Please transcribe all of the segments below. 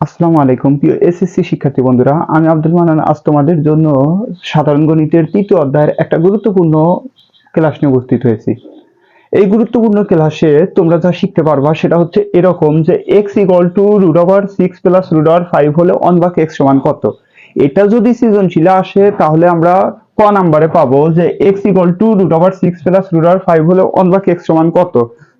আসসালামু আলাইকুম, প্রিয় এসএসসি শিক্ষার্থী বন্ধুরা। আমি আব্দুল মানান আজ তোমাদের জন্য সাধারণ গণিতের তৃতীয় অধ্যায়ের একটা গুরুত্বপূর্ণ ক্লাস নিয়ে উপস্থিত হয়েছি। এই গুরুত্বপূর্ণ ক্লাসে তোমরা যা শিখতে পারবা সেটা হচ্ছে এরকম যে x equal to root over six plus root over five হলে অন বাক এক্স সমান কত? এটা যদি সৃজনশীলে আসে, তাহলে আমরা ক নাম্বারে পাবো যে x equal to root over six plus root over five হলে অন বাক এক্স সমান কত?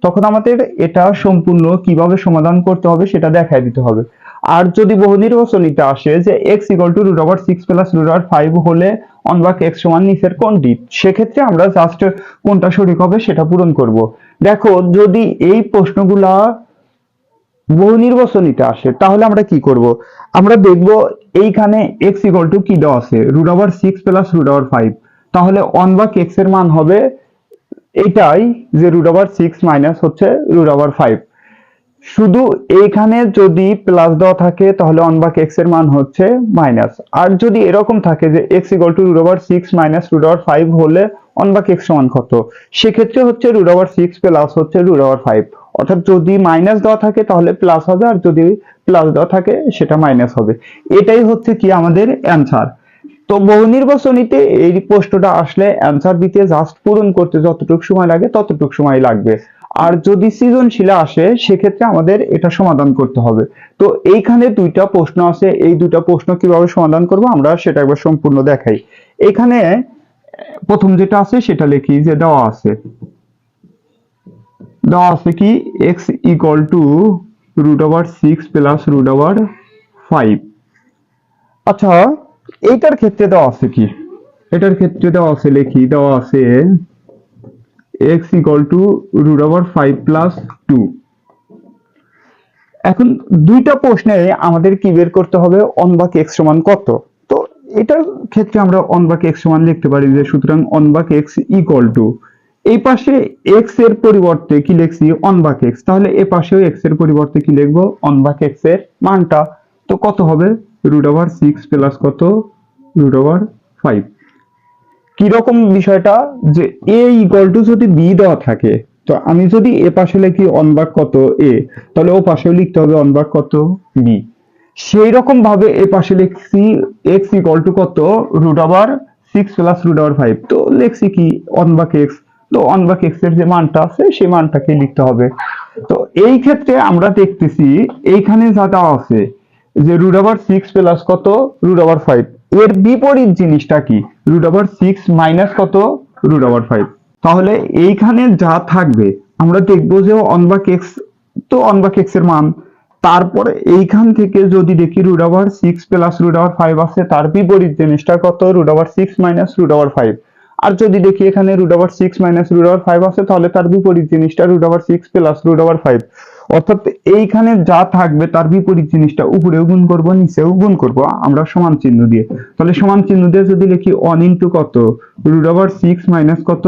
তখন আমাদের এটা সম্পূর্ণ কীভাবে সমাধান করতে হবে সেটা দেখায় দিতে হবে। আর যদি বহু নির্বাচনীতে আসে যে x equal to root over six plus root over five হলে অন বাক এক্স সমান নিচের কোনটি? সেক্ষেত্রে আমরা জাস্ট কোনটা সঠিক হবে সেটা পূরণ করব। দেখো, যদি এই প্রশ্নগুলা বহু নির্বাচনীতে আসে, তাহলে আমরা কি করব? আমরা দেখব এইখানে এক্স ইকুয়াল টু কি দেওয়া আছে? Root over six plus root over five তাহলে অন বাক এক্সের মান হবে এটাই যে রুট ওভার সিক্স মাইনাস হচ্ছে রুট ওভার ফাইভ শুধু এইখানে যদি প্লাস দেওয়া থাকে, তাহলে অন বাক এক্সের মান হচ্ছে মাইনাস আর যদি এরকম থাকে যে X equal to root over six minus root over five হলে অন বাক এক্স সমান কত? সেক্ষেত্রে হচ্ছে রুট ওভার সিক্স প্লাস হচ্ছে রুট ওভার ফাইভ অর্থাৎ যদি মাইনাস দেওয়া থাকে, তাহলে প্লাস হবে, আর যদি প্লাস দেওয়া থাকে, সেটা মাইনাস হবে। এটাই হচ্ছে কি আমাদের অ্যান্সার তো বহু নির্বাচনীতে এই প্রশ্নটা আসলে অ্যান্সার দিতে জাস্ট পূরণ করতে যতটুকু সময় লাগে, ততটুকু সময় লাগবে। আর যদি সৃজনশীলে আসে, সেক্ষেত্রে আমাদের এটা সমাধান করতে হবে। তো এইখানে দুইটা প্রশ্ন আছে। এই দুইটা প্রশ্ন কীভাবে সমাধান করব আমরা সেটা একবার সম্পূর্ণ দেখাই। এখানে প্রথম যেটা আছে সেটা লিখি যে দেওয়া আছে। দেওয়া আছে কি? X equal to root over six plus root over five আচ্ছা এইটার ক্ষেত্রে দেওয়া আছে কি? এটার ক্ষেত্রে দেওয়া আছে, লিখি, দেওয়া আছে x equal to root over 5 plus 2 এখন দুইটা প্রশ্নে আমাদের কি বের করতে হবে? অন বাক x সমান কত? তো এটার ক্ষেত্রে আমরা অন বাক x সমান লিখতে পারি যে সুতরাং অন বাক x ইকুয়াল টু এই পাশে x এর পরিবর্তে কি লিখছি? অন বাক x তাহলে এ পাশেও x এর পরিবর্তে কি লিখব? অন বাক x এর মানটা। তো কত হবে? রুট ওভার সিক্স প্লাস কত? রুট ওভার ফাইভ কীরকম বিষয়টা? যে এ ইকুয়াল টু যদি বি দেওয়া থাকে, তো আমি যদি এ পাশে লিখি অনবাক কত এ তাহলে ও পাশেও লিখতে হবে অনবাক কত বি সেই রকম ভাবে এ পাশে লিখছি এক্স ইকুয়াল টু কত? Root over six plus root over five তো লিখছি কি? অনবাক এক্স তো অনবাক এক্সের যে মানটা আছে, সেই মানটাকে লিখতে হবে। তো এই ক্ষেত্রে আমরা দেখতেছি, এইখানে যা দেওয়া আছে, যে রুট ওভার সিক্স প্লাস কত? রুট ওভার ফাইভ এর বিপরীত জিনিসটা কি রুট ওভার সিক্স মাইনাস কত রুট ওভার ফাইভ তাহলে এইখানে যা থাকবে আমরা দেখব যে অনবাক এক্স তো অনবাক এক্সের মান তারপরে এইখান থেকে যদি দেখি root over six plus root over five আছে তার বিপরীত জিনিসটা কত root over six minus root over five আর যদি দেখি এখানে root over six minus root over five আছে তাহলে তার বিপরীত জিনিসটা root over six plus root over five অর্থাৎ এইখানে যা থাকবে তার বিপরীত জিনিসটা উপরেও গুণ করব, নিচেও গুণ করব। আমরা সমান চিহ্ন দিয়ে। তাহলে সমান চিহ্ন দিয়ে যদি লিখি ওয়ান ইন্টু কত? রুট ওভার সিক্স মাইনাস কত?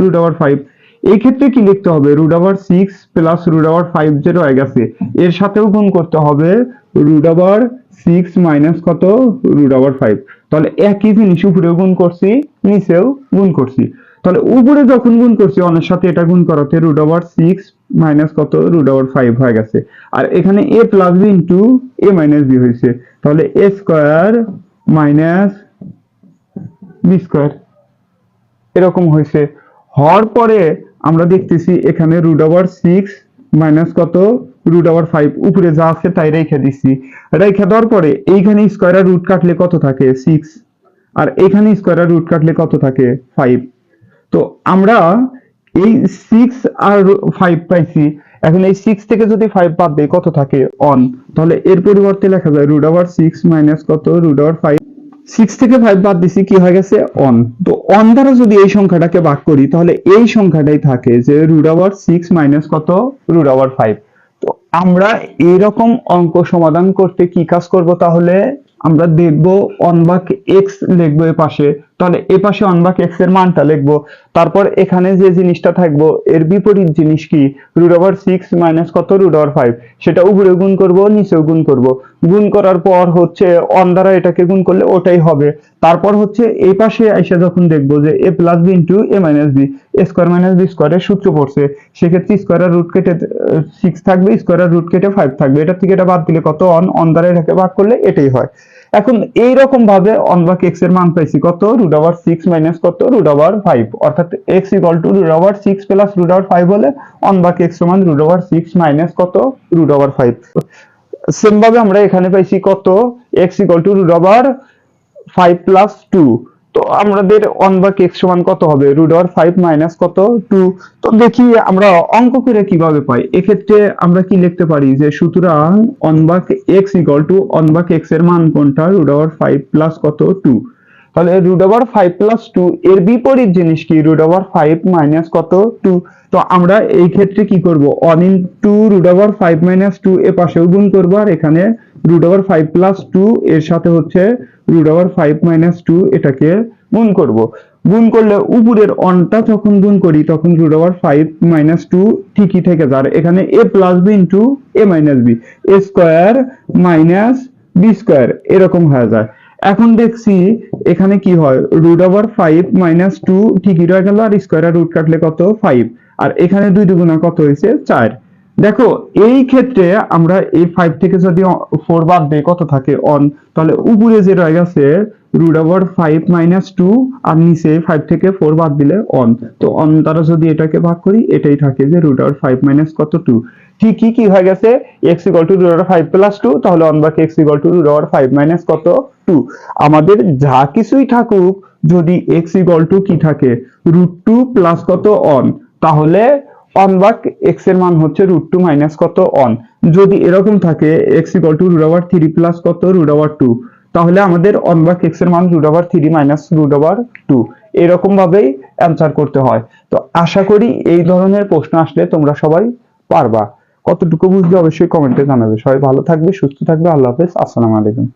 রুট ফাইভ এই ক্ষেত্রে কি লিখতে হবে? Root over six plus root over five যে রয়ে গেছে, এর সাথেও গুণ করতে হবে রুট ওভার সিক্স মাইনাস কত? রুট ওভার ফাইভ তাহলে একই জিনিস উপরেও গুণ করছি, নিচেও গুণ করছি। তাহলে উপরে যখন গুণ করছি অনেক সাথে এটা গুণ করাতে রুট ওভার সিক্স মাইনাস কত? রুট ওভার ফাইভ হয়ে গেছে। আর এখানে A plus B into A minus B হয়েছে। তাহলে A square minus B square এরকম হয়েছে। হওয়ার পরে আমরা দেখতেছি এখানে রুট ওভার সিক্স মাইনাস কত? রুট ওভার ফাইভ উপরে যা আছে তাই রেখে দিচ্ছি। রেখে দেওয়ার পরে এইখানে স্কোয়ার রুট কাটলে কত থাকে? সিক্স আর এখানে স্কোয়ার রুট কাটলে কত থাকে? ফাইভ তো আমরা এই সিক্স আর ফাইভ পাইছি। এখন এই সিক্স থেকে যদি ফাইভ বাদ দেয় কত থাকে? অন তাহলে এর পরিবর্তে লেখা যায় রুট ওভার সিক্স মাইনাস কত? রুট ওভার ফাইভ সিক্স থেকে ফাইভ বাদ দিছি, কি হয়ে গেছে? অন তো অন দ্বারা যদি এই সংখ্যাটাকে ভাগ করি, তাহলে এই সংখ্যাটাই থাকে যে রুট ওভার সিক্স মাইনাস কত? রুট ওভার ফাইভ তো আমরা এরকম অঙ্ক সমাধান করতে কি কাজ করব তাহলে? আমরা দেখব অন বাক এক্স লিখব এ পাশে। তাহলে এ পাশে ওয়ান বাক এক্সের মানটা লিখব। তারপর এখানে যে জিনিসটা থাকব, এর বিপরীত জিনিস কি? রুট ওভার সিক্স মাইনাস কত? রুট ওভার ফাইভ সেটা উপরে গুণ করব, নিচেও গুণ করব। গুণ করার পর হচ্ছে অন দ্বারা এটাকে গুণ করলে ওটাই হবে। তারপর হচ্ছে এই পাশে এসে যখন দেখব যে A plus B into A minus B square minus B স্কোয়ারের সূত্র পড়ছে, সেক্ষেত্রে স্কোয়ারের রুট কেটে সিক্স থাকবে স্কোয়ারের রুট কেটে ফাইভ থাকবে। এটা থেকে এটা বাদ দিলে কত? অন অন দ্বারা এটাকে ভাগ করলে এটাই হয়। এখন এই রকম ভাবে অন বা এক্সের মান পাইছি কত? রুট ওভার সিক্স মাইনাস কত? রুট ওভার ফাইভ অর্থাৎ X equal to root over six plus five হলে অন বা এক্স সমান রুট ওভার সিক্স মাইনাস কত? রুট ওভার ফাইভ সেম ভাবে আমরা এখানে পাইছি কত? X equal to root over five plus two তো আমাদের ওয়ান বাক এক্স সমান কত হবে? রুট ওভার ফাইভ মাইনাস কত? টু তো দেখি আমরা অঙ্ক করে কীভাবে পাই? এক্ষেত্রে আমরা কি লিখতে পারি? যে সুতরাং ওয়ান বাক এক্স ইকুয়াল টু বাক এক্সের মান কোনটা? রুট ওভার ফাইভ প্লাস কত? টু তাহলে root over five plus two এর বিপরীত জিনিস কি? রুট ওভার ফাইভ মাইনাস কত? টু তো আমরা এই ক্ষেত্রে কি করব? One two root over five minus two এ পাশেও গুণ করব আর এখানে root over five plus two এর সাথে হচ্ছে root over five minus two এটাকে গুণ করব। গুণ করলে উপরের অনটা যখন গুণ করি, তখন root over five minus two ঠিকই থেকে যায়। আর এখানে A plus B into A minus B A square minus B square এরকম হয়ে যায়। এখন দেখছি এখানে কি হয়? Root over five minus two ঠিকই রয়ে গেল, আর স্কোয়ার রুট কাটলে কত? ফাইভ আর এখানে দুই দুগুণা কত হয়েছে? চার। দেখো, এই ক্ষেত্রে আমরা এই ফাইভ থেকে যদি ফোর বাদ দেই, কত থাকে? অন তাহলে উপরে যে রয়ে গেছে root over five minus two আর নিচে ফাইভ থেকে ফোর বাদ দিলে অন তো অন দ্বারা যদি এটাকে ভাগ করি, এটাই থাকে যে রুট ওভার ফাইভ মাইনাস কত টু ঠিকই কি হয়ে গেছে? X equal to root over five plus two তাহলে অন বাকি X equal to root over five minus কত টু আমাদের যা কিছুই থাকুক, যদি এক্স ইকুয়াল টু কি থাকে? রুট টু প্লাস কত অন তাহলে অন বাক এক্সের মান হচ্ছে রুট টু মাইনাস কত অন যদি এরকম থাকে X equal to root over three plus কত রুট ওভার টু তাহলে আমাদের অন বাক এক্সের মান root over three minus root over two এরকম ভাবেই অ্যান্সার করতে হয়। তো আশা করি এই ধরনের প্রশ্ন আসলে তোমরা সবাই পারবা। কতটুকু বুঝলে অবশ্যই কমেন্টে জানাবে। সবাই ভালো থাকবে, সুস্থ থাকবে। আল্লাহ হাফেজ। আসসালামু আলাইকুম।